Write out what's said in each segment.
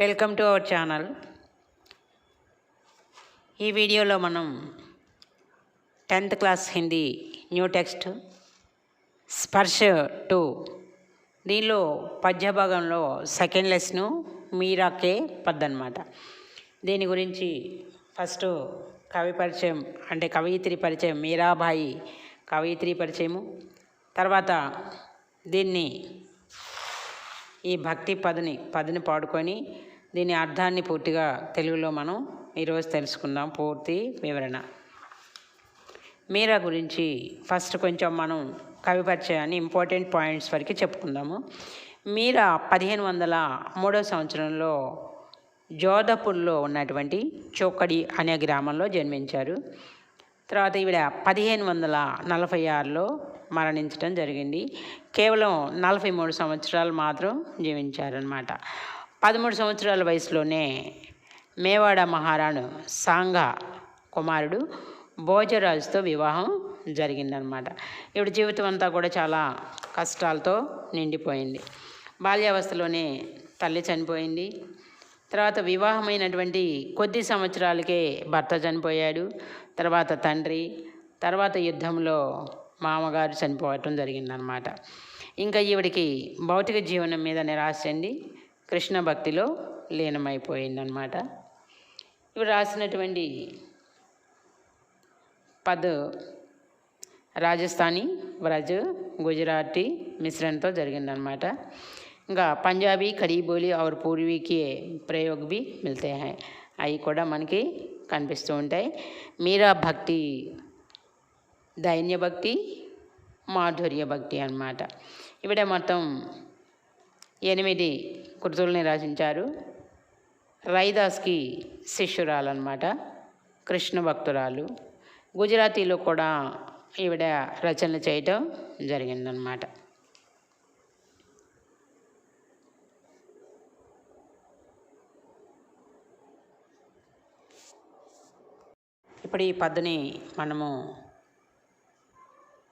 Welcome to our channel. ఈ వీడియోలో మనం tenth class Hindi new text Sparsh two. దీనిలో పద్య భాగంలో సెకండ్ లెస్ను మీరాకే పద్దనమాట దీని గురించి ఫస్ట్ కవి పరిచయం అంటే కవయిత్రి పరిచయం మీరాబాయి కవయిత్రి పరిచయము. తర్వాత దీన్ని ఈ భక్తి పదిని పదిని పాడుకొని దీని అర్థాన్ని పూర్తిగా తెలుగులో మనం ఈరోజు తెలుసుకుందాం పూర్తి వివరణ. మీరా గురించి ఫస్ట్ కొంచెం మనం కవి పరిచయాన్ని ఇంపార్టెంట్ పాయింట్స్ వరకు చెప్పుకుందాము. మీరా పదిహేను వందల మూడో సంవత్సరంలో జోధపూర్లో ఉన్నటువంటి చోకడి అనే గ్రామంలో జన్మించారు. తర్వాత ఈవిడ పదిహేను వందల నలభై ఆరులో మరణించడం జరిగింది. కేవలం నలభై మూడు సంవత్సరాలు మాత్రం జీవించారనమాట పదమూడు సంవత్సరాల వయసులోనే మేవాడ మహారాణు సాంగ కుమారుడు భోజరాజుతో వివాహం జరిగిందనమాట ఈవిడ జీవితం అంతా కూడా చాలా కష్టాలతో నిండిపోయింది. బాల్యావస్థలోనే తల్లి చనిపోయింది. తర్వాత వివాహమైనటువంటి కొద్ది సంవత్సరాలకే భర్త చనిపోయాడు. తర్వాత తండ్రి తర్వాత యుద్ధంలో మామగారు చనిపోవటం జరిగిందనమాట ఇంకా ఈవిడికి భౌతిక జీవనం మీద నిరాశ చెంది కృష్ణ భక్తిలో లీనమైపోయిందనమాట ఇవి రాసినటువంటి పద్ రాజస్థానీ వ్రజ్ గుజరాతీ మిశ్రణతో జరిగిందనమాట పంజాబీ ఖడీ బోలి పూర్వీకి ప్రయోగ్ బి మిల్తే హై. అవి కూడా మనకి కనిపిస్తూ ఉంటాయి. మీరా భక్తి దైన్య భక్తి మాధుర్య భక్తి అనమాట ఇవిడ మొత్తం ఎనిమిది కృతుల్ని రచించారు. రైదాస్కి శిష్యురాలన్నమాట. కృష్ణ భక్తురాలు. గుజరాతీలో కూడా ఈవిడ రచనలు చేయటం జరిగిందనమాట ఇప్పుడు ఈ పద్దుని మనము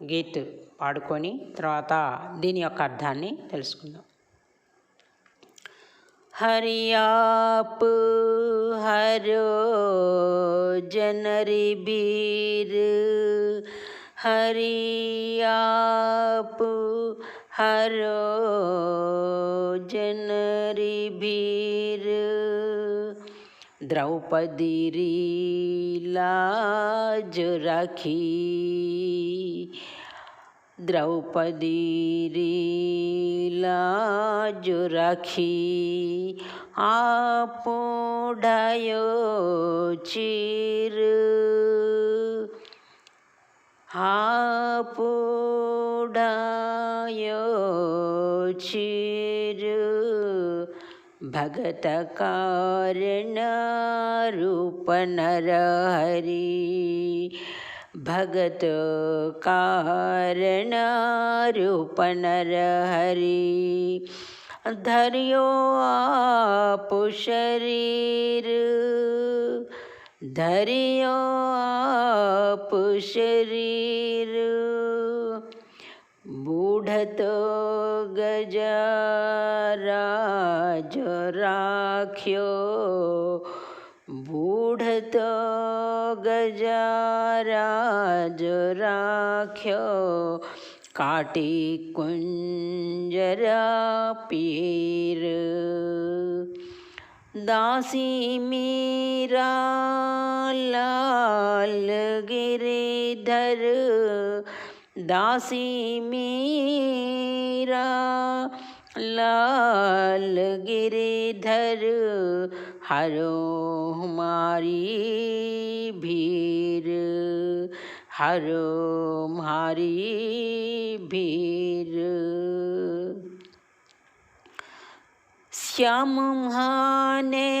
గీత్ పాడుకొని తర్వాత దీని యొక్క అర్థాన్ని తెలుసుకుందాం हरि आप हरो जनरी बीर हरि आप हरो जनरी बीर द्रौपदी री लाज राखी। द्रौपदी री लाज राखी। आप ढायो चीर। आप ढायो भगत कारण रूप नर हरि भगत कारण रूप नर हरि धरियो आप शरीर। धरियो आप शरीर। बूढ़त गजराज राख्यो। बूढ़त गजराज राख्यो। काटी कुंजरा पीर। दासी मीरा लाल गिरिधर दासी मीरा, लाल गिरिधर, हरो हमारी भीर, हरो हमारी भीर। श्याम हाने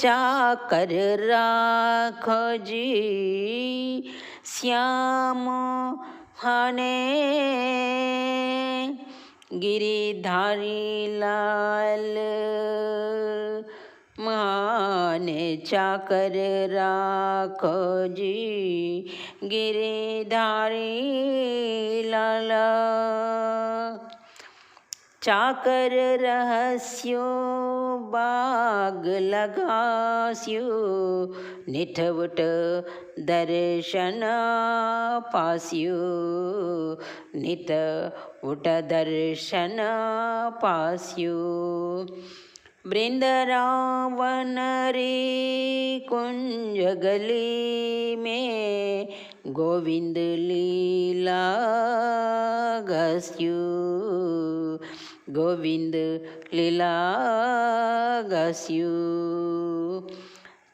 चाकर राखो जी, श्याम हाने गिरिधारी लाल माने चाकर राखो जी गिरिधारी लाला ચાકર રહસ્યો બાગ લગાસ્યો નિઠવટ દર્શન પાસ્યો નિઠવટ દર્શન પાસ્યો बृंदरावन रे कुंज गली में गोविंद लीला गस्यू ગોવિંદ લીલા ગસ્યું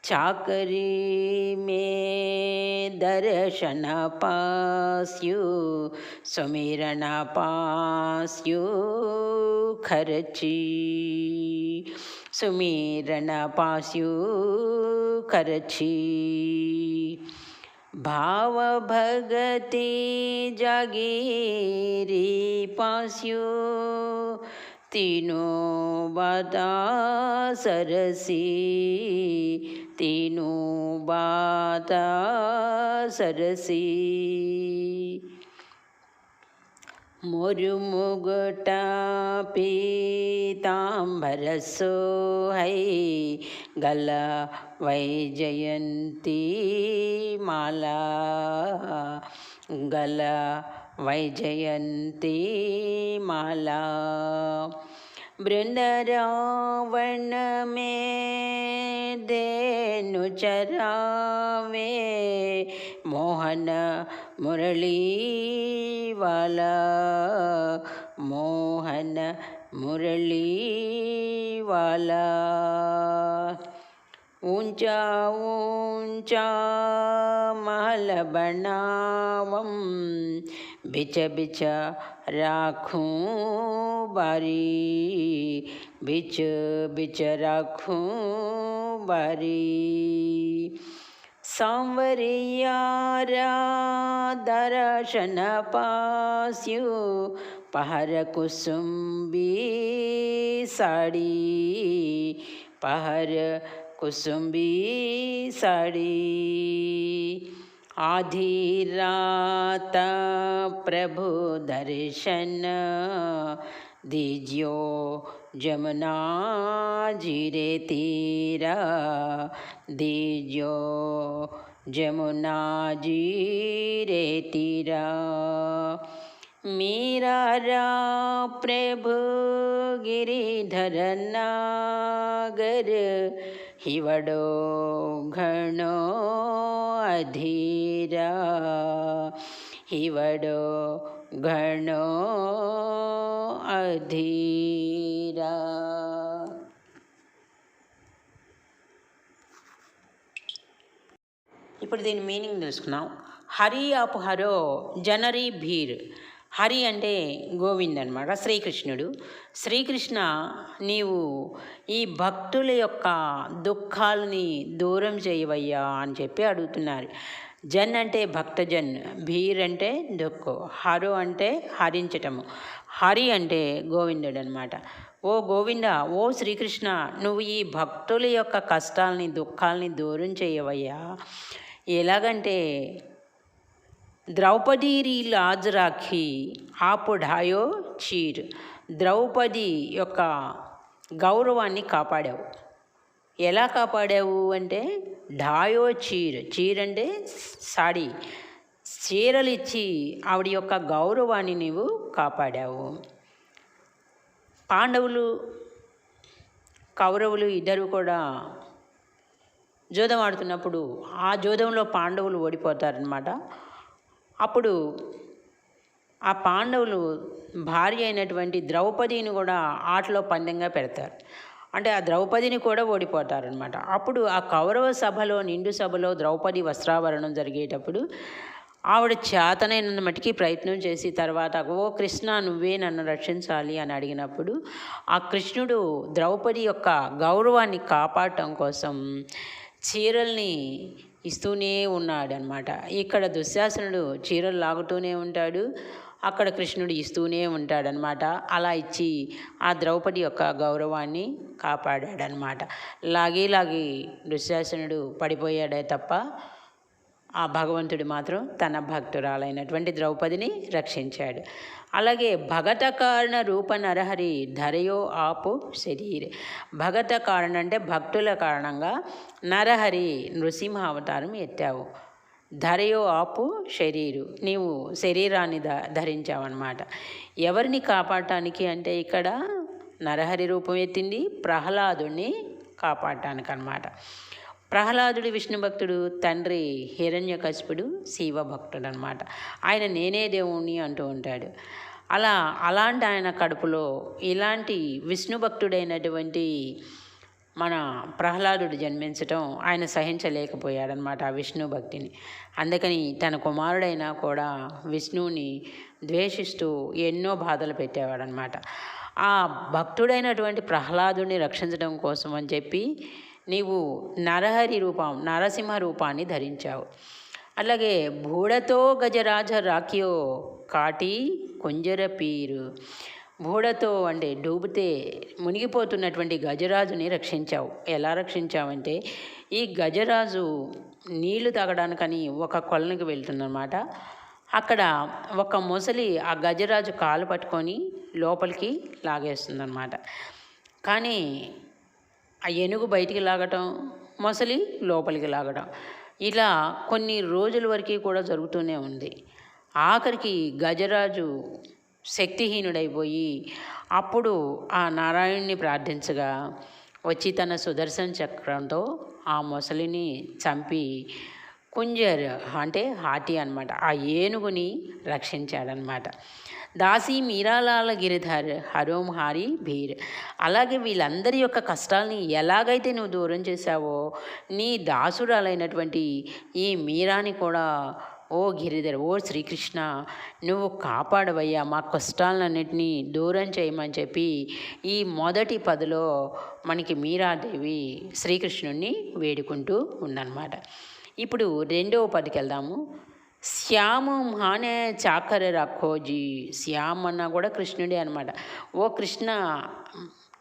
ચાકરી મેં દર્શન પાસ્યું સુમિરણ પાસ્યું ખર્ચી. સુમિરણ પાસ્યું ખર્ચી. भाव भगति जागीरी पास्यो। तीनों बाता सरसी तीनों बाता सरसी। मुरुमुगटा पीताम्बर है गला वैजयन्ती माला। गला वैजयन्ती माला। वृंदावन में देनु चरावे मोहन मुरली वाला मोहन मुरली वाला ऊँचा ऊँचा महल बनावम बिच बिच राखूं बारी बिच बिच राखूं बारी। दर्शन पास्यु पहर कुसुम्बी साड़ी पहर कुसुम्बी साड़ी। आधी रात प्रभु दर्शन दीजियो जमुना जीरे तीरा। दीजियो जमुना जीरे तीरा। मीरा रा प्रभु गिरिधर नागर, हिवडो घणो अधीरा। हिवडो గణో అధీరా ఇప్పుడు దీని మీనింగ్ తెలుసుకున్నాం హరి అపహరో జనరీ భీర్. హరి అంటే గోవింద్ అనమాట శ్రీకృష్ణుడు. శ్రీకృష్ణ నీవు ఈ భక్తుల యొక్క దుఃఖాలని దూరం చేయవయ్యా అని చెప్పి అడుగుతున్నారు. జన్ అంటే భక్తజన్ భీర్ అంటే దొక్కు హరు అంటే హరించటము. హరి అంటే గోవిందుడు అనమాట ఓ గోవింద ఓ శ్రీకృష్ణ నువ్వు ఈ భక్తుల యొక్క కష్టాలని దుఃఖాలని దూరం చేయవయ్యా. ఎలాగంటే ద్రౌపది రీ లాజ్ ఆపు చీర్. ద్రౌపది యొక్క గౌరవాన్ని కాపాడావు. ఎలా కాపాడావు అంటే ఢాయో చీర్. చీర్ అంటే సాడీ చీరలు ఇచ్చి ఆవిడ యొక్క గౌరవాన్ని నీవు కాపాడావు. పాండవులు కౌరవులు ఇద్దరు కూడా జోదం ఆడుతున్నప్పుడు ఆ జోదంలో పాండవులు ఓడిపోతారనమాట అప్పుడు ఆ పాండవులు భార్య అయినటువంటి ద్రౌపదిని కూడా ఆటలో పందెంగా పెడతారు. అంటే ఆ ద్రౌపదిని కూడా ఓడిపోతారనమాట అప్పుడు ఆ కౌరవ సభలో నిండు సభలో ద్రౌపది వస్త్రాభరణం జరిగేటప్పుడు ఆవిడ చేతనైన మటుకి ప్రయత్నం చేసి తర్వాత ఓ కృష్ణ నువ్వే నన్ను రక్షించాలి అని అడిగినప్పుడు ఆ కృష్ణుడు ద్రౌపది యొక్క గౌరవాన్ని కాపాడటం కోసం చీరల్ని ఇస్తూనే ఉన్నాడనమాట ఇక్కడ దుశ్శాసనుడు చీరలు లాగుతూనే ఉంటాడు. అక్కడ కృష్ణుడు ఇస్తూనే ఉంటాడనమాట. అలా ఇచ్చి ఆ ద్రౌపది యొక్క గౌరవాన్ని కాపాడాడనమాట. లాగి లాగి దుశ్శాసనుడు పడిపోయాడే తప్ప ఆ భగవంతుడు మాత్రం తన భక్తురాలైనటువంటి ద్రౌపదిని రక్షించాడు. అలాగే భగత కారణ రూప నరహరి ధరయో ఆపు శరీరే. భగత కారణ అంటే భక్తుల కారణంగా నరహరి నృసింహ అవతారం ఎత్తావు. ధరయో ఆపు శరీరు. నీవు శరీరాన్ని ధ ధరించావన్నమాట. ఎవరిని కాపాడటానికి అంటే ఇక్కడ నరహరి రూపం ఎత్తింది ప్రహ్లాదుని కాపాడటానికి అనమాట ప్రహ్లాదుడు విష్ణు భక్తుడు తండ్రి హిరణ్యకశిపుడు శివ భక్తుడు అనమాట ఆయన నేనే దేవుణ్ణి అంటూ ఉంటాడు. అలా అలాంటి ఆయన కడుపులో ఇలాంటి విష్ణు భక్తుడైనటువంటి మన ప్రహ్లాదుడు జన్మించటం ఆయన సహించలేకపోయాడనమాట ఆ విష్ణు భక్తిని. అందుకని తన కుమారుడైనా కూడా విష్ణువుని ద్వేషిస్తూ ఎన్నో బాధలు పెట్టేవాడనమాట ఆ భక్తుడైనటువంటి ప్రహ్లాదుని రక్షించడం కోసం అని చెప్పి నీవు నరహరి రూపం నరసింహ రూపాన్ని ధరించావు. అలాగే భూడతో గజరాజ రాక్యో కాటి కుంజర పీరు. బూడతో అంటే డూబితే మునిగిపోతున్నటువంటి గజరాజుని రక్షించావు. ఎలా రక్షించావంటే ఈ గజరాజు నీళ్ళు తాగడానికని ఒక కొలనికి వెళ్తుందన్నమాట. అక్కడ ఒక ముసలి ఆ గజరాజు కాలు పట్టుకొని లోపలికి లాగేస్తుందన్నమాట. కానీ ఆ ఏనుగు బయటికి లాగటం మొసలి లోపలికి లాగడం ఇలా కొన్ని రోజుల వరకు కూడా జరుగుతూనే ఉంది. ఆఖరికి గజరాజు శక్తిహీనుడైపోయి అప్పుడు ఆ నారాయణుని ప్రార్థించగా వచ్చి తన సుదర్శన చక్రంతో ఆ మొసలిని చంపి కుంజర్ అంటే హాటి అనమాట ఆ ఏనుగుని రక్షించాడనమాట దాసి మీరాలాల గిరిధర్ హరోం హారి భీర్. అలాగే వీళ్ళందరి యొక్క కష్టాలని ఎలాగైతే నువ్వు దూరం చేశావో నీ దాసురాలైనటువంటి ఈ మీరాని కూడా ఓ గిరిధర్ ఓ శ్రీకృష్ణ నువ్వు కాపాడవయ్యా మా కష్టాలన్నింటినీ దూరం చేయమని చెప్పి ఈ మొదటి పదిలో మనకి మీరాదేవి శ్రీకృష్ణుణ్ణి వేడుకుంటూ ఉందన్నమాట. ఇప్పుడు రెండవ పదికి వెళ్దాము శ్యామం హానే చాకర రఖోజీ శ్యామ్ అన్నా కూడా కృష్ణుడే అనమాట ఓ కృష్ణ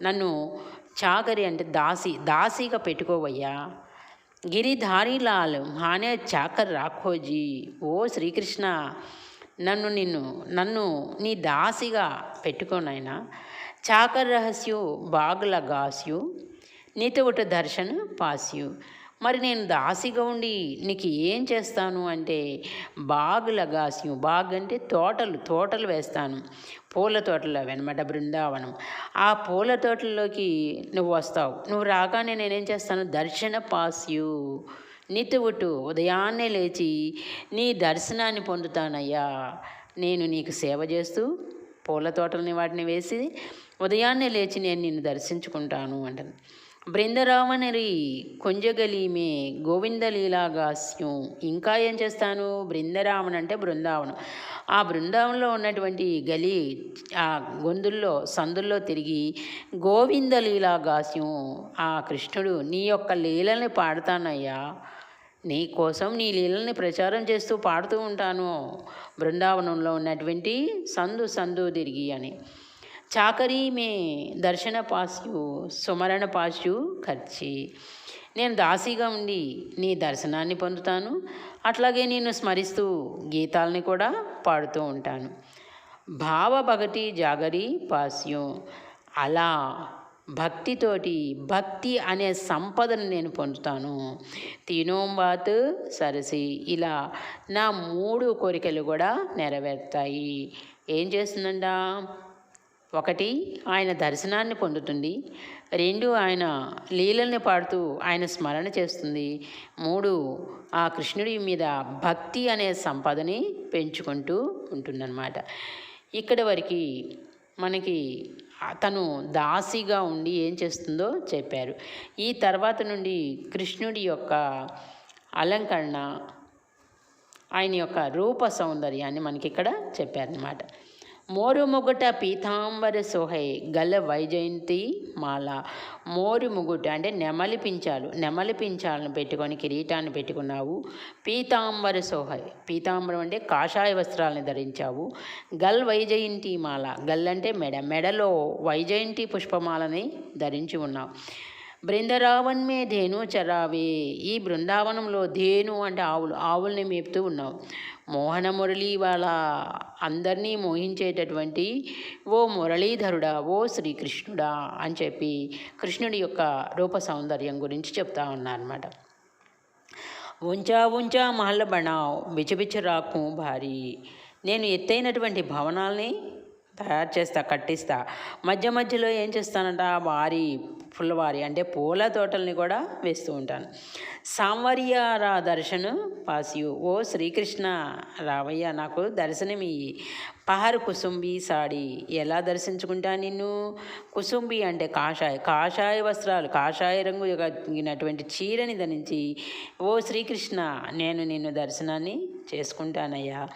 నన్ను చాకరి అంటే దాసి దాసిగా పెట్టుకోవయ్యా. గిరిధారీలాల్ మానే చాకర్ రాఖోజీ ఓ శ్రీకృష్ణ నన్ను నిన్ను నన్ను నీ దాసిగా పెట్టుకోనైనా చాకర్ రహస్యు బాగుల గాస్యు నితవుట దర్శన పాస్యు. మరి నేను దాసిగా ఉండి నీకు ఏం చేస్తాను అంటే బాగులగాస్యం బాగ్ అంటే తోటలు తోటలు వేస్తాను పూల తోటలు అవి బృందావనం. ఆ పూల తోటల్లోకి నువ్వు వస్తావు. నువ్వు రాగానే నేనేం చేస్తాను? దర్శన పాస్యు. నితువుటు ఉదయాన్నే లేచి నీ దర్శనాన్ని పొందుతానయ్యా. నేను నీకు సేవ చేస్తూ పూల తోటలని వాటిని వేసి ఉదయాన్నే లేచి నేను నిన్ను దర్శించుకుంటాను అంటుంది. బృందరావణరి కొంజగలీమే గోవిందలీలాగాస్యం. ఇంకా ఏం చేస్తాను? బృందరావణ అంటే బృందావనం ఆ బృందావనంలో ఉన్నటువంటి గలి ఆ గొంతుల్లో సందుల్లో తిరిగి గోవిందలీలాగాస్యం. ఆ కృష్ణుడు నీ యొక్క లీలని పాడతానయ్యా. నీ కోసం నీ లీలల్ని ప్రచారం చేస్తూ పాడుతూ ఉంటాను. బృందావనంలో ఉన్నటువంటి సందు సందు తిరిగి అని. చాకరీ మే దర్శన పాస్యు సుమరణ పాస్యు ఖర్చి. నేను దాసిగా ఉండి నీ దర్శనాన్ని పొందుతాను. అట్లాగే నేను స్మరిస్తూ గీతాలని కూడా పాడుతూ ఉంటాను. భావ భగటి జాగరి పాస్యం. అలా భక్తితోటి భక్తి అనే సంపదను నేను పొందుతాను. తినోంబాత్ సరసి. ఇలా నా మూడు కోరికలు కూడా నెరవేరుతాయి. ఏం చేస్తుందండా? ఒకటి ఆయన దర్శనాన్ని పొందుతుంది. రెండు ఆయన లీలల్ని పాడుతూ ఆయన స్మరణ చేస్తుంది. మూడు ఆ కృష్ణుడి మీద భక్తి అనే సంపదని పెంచుకుంటూ ఉంటుందన్నమాట. ఇక్కడి వరకు మనకి తను దాసిగా ఉండి ఏం చేస్తుందో చెప్పారు. ఈ తర్వాత నుండి కృష్ణుడి యొక్క అలంకరణ ఆయన యొక్క రూప సౌందర్యాన్ని మనకి ఇక్కడ చెప్పారనమాట మోరు ముగుట పీతాంబర సోహై గల వైజయంతి మాల మోరు ముగుట అంటే నెమలి పించాలు నెమలి పించాలను పెట్టుకొని కిరీటాన్ని పెట్టుకున్నావు పీతాంబర సోహై పీతాంబరం అంటే కాషాయ వస్త్రాలను ధరించావు గల్ వైజయంతి మాల గల్ అంటే మెడ మెడలో వైజయంతి పుష్పమాలని ధరించి ఉన్నావు బృందరావన్ మే ధేను చరావే. ఈ బృందావనంలో ధేను అంటే ఆవులు ఆవుల్ని మేపుతూ ఉన్నావు. మోహన మురళి వాళ్ళ అందరినీ మోహించేటటువంటి ఓ మురళీధరుడా ఓ శ్రీకృష్ణుడా అని చెప్పి కృష్ణుడి యొక్క రూప సౌందర్యం గురించి చెప్తా ఉన్నారన్నమాట. ఉంచా ఉంచా మహల్ బణావ్ బిచబిచ రాకు భారీ. నేను ఎత్తైనటువంటి భవనాల్ని తయారు చేస్తా కట్టిస్తా. మధ్య మధ్యలో ఏం చేస్తానంట? వారి ఫుల్వారి అంటే పూల తోటల్ని కూడా వేస్తూ ఉంటాను. సాంవర్యారా దర్శనం పాసియు. ఓ శ్రీకృష్ణ రావయ్య నాకు దర్శనమి పహర్ కుసుంబి సాడి ఎలా దర్శించుకుంటా నిన్ను? కుసుంబి అంటే కాషాయ కాషాయ వస్త్రాలు కాషాయ రంగు కలిగినటువంటి చీరని ధరించి ఓ శ్రీకృష్ణ నేను నిన్ను దర్శనాన్ని చేసుకుంటానయ్యా.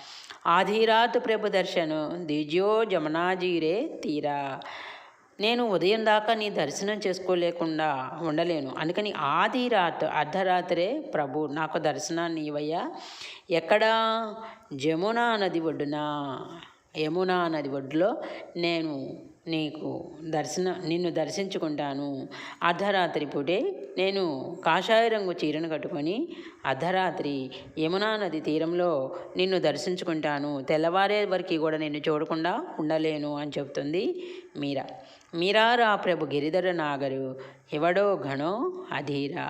ఆధిరాత్ ప్రభు దర్శనం దిజో జమునాజీరే తీరా. నేను ఉదయం దాకా నీ దర్శనం చేసుకోలేకుండా ఉండలేను. అందుకని ఆది రాత్ అర్ధరాత్రే ప్రభు నాకు దర్శనాన్ని ఇవయ్యా ఎక్కడా? జమునా నది ఒడ్డున? యమునా నది ఒడ్డులో నేను నీకు దర్శన నిన్ను దర్శించుకుంటాను. అర్ధరాత్రి పూటే నేను కాషాయ రంగు చీరను కట్టుకొని అర్ధరాత్రి యమునా నది తీరంలో నిన్ను దర్శించుకుంటాను. తెల్లవారే వరకు కూడా నిన్ను చూడకుండా ఉండలేను అని చెప్తుంది మీరా. మీరారా ప్రభు గిరిధర నాగరు? ఎవడో గణో అధీరా.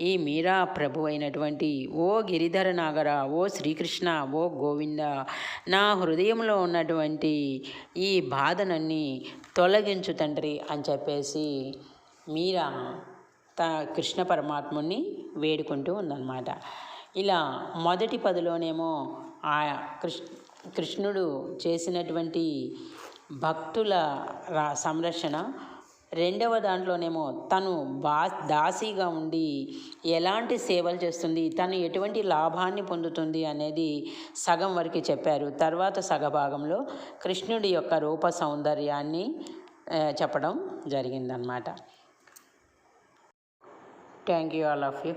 ఈ మీరా ప్రభు అయినటువంటి ఓ గిరిధర నాగర ఓ శ్రీకృష్ణ ఓ గోవింద నా హృదయంలో ఉన్నటువంటి ఈ బాధనన్నీ తొలగించు తండ్రి అని చెప్పేసి మీరా త కృష్ణ పరమాత్ముని వేడుకుంటూ ఉందన్నమాట. ఇలా మొదటి పదిలోనేమో ఆ కృష్ కృష్ణుడు చేసినటువంటి భక్తుల రా సంరక్షణ. రెండవ దాంట్లోనేమో తను బా దాసిగా ఉండి ఎలాంటి సేవలు చేస్తుంది తను ఎటువంటి లాభాన్ని పొందుతుంది అనేది సగం వరకు చెప్పారు. తర్వాత సగభాగంలో కృష్ణుడి యొక్క రూప సౌందర్యాన్ని చెప్పడం జరిగిందనమాట thank you all of you.